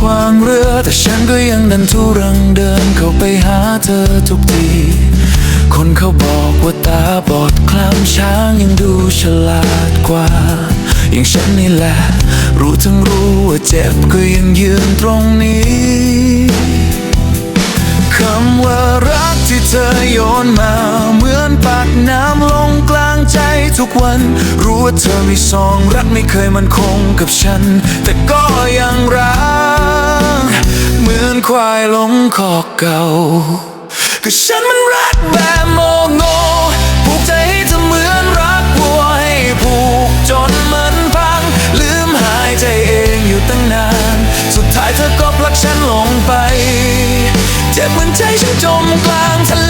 ความเรือ แต่ฉันก็ยังดันทุรังเดินเข้าไปหาเธอทุกที คนเขาบอกว่าตาบอดคล้ำช้างยังดูฉลาดกว่า อย่างฉันนี่แหละ รู้ทั้งรู้ว่าเจ็บก็ยังยืนตรงนี้คำว่ารักที่เธอโยนมา เหมือนปากน้ำลงกลางใจทุกวัน รู้ว่าเธอมีสองรักไม่เคยมันคงกับฉัน แต่ก็ยังรัก ควายหลงคอกเก่า ก็ฉันมันรักแบบโมโงผูกใจให้เธอเหมือนรักวัวให้ผูกจนมันพัง ลืมหายใจเองอยู่ตั้งนาน สุดท้ายเธอก็ผลักฉันลงไป เจ็บเหมือนใจฉันจมกลางทะเล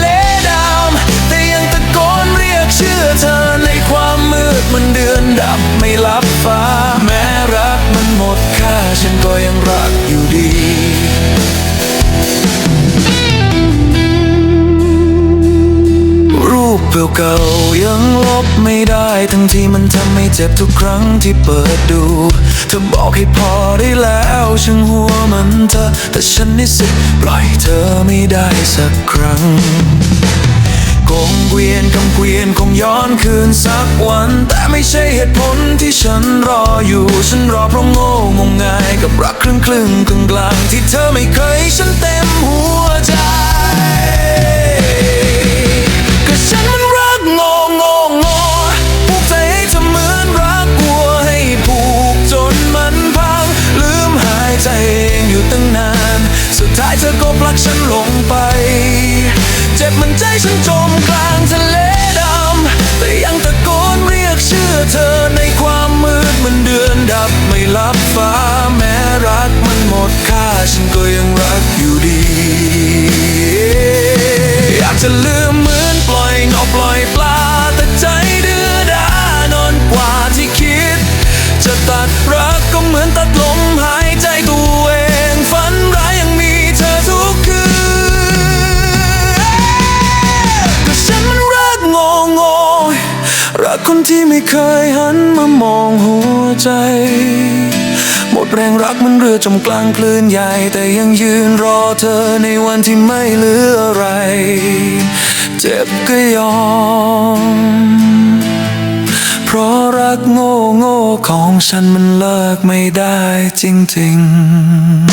ปเก่าๆยังลบไม่ได้ทั้งที่มันทำให้เจ็บทุกครั้งที่เปิดดูเธอบอกให้พอได้แล้วฉันหัวมันเธอ แต่ฉันนี่สิปล่อยเธอไม่ได้สักครั้งกงเวียนคำเกวียนคงย้อนคืนสักวัน แต่ไม่ใช่เหตุผลที่ฉันรออยู่ ฉันรอเพราะโง่งมงายกับรักครึ่งครึ่งกลางกลางๆที่เธอไม่เคยฉันเต็ ใจเองอยู่ตั้งนาน สุดท้ายเธอก็ผลักฉันลงไป เจ็บมันใจฉันจมกลางทะเลดำ แต่ยังตะโกนเรียกชื่อเธอในความมืดมันเดือนดับไม่รับฟ้าแม้รักมันหมดค่าฉันก็ยังรักอยู่ดี อยากจะลืม คนที่ไม่เคยหันมามองหัวใจ หมดแรงรักมันเรือจมกลางคลื่นใหญ่ แต่ยังยืนรอเธอในวันที่ไม่เหลืออะไร เจ็บก็ยอม เพราะรักโง่โง่ของฉันมันเลิกไม่ได้จริงๆ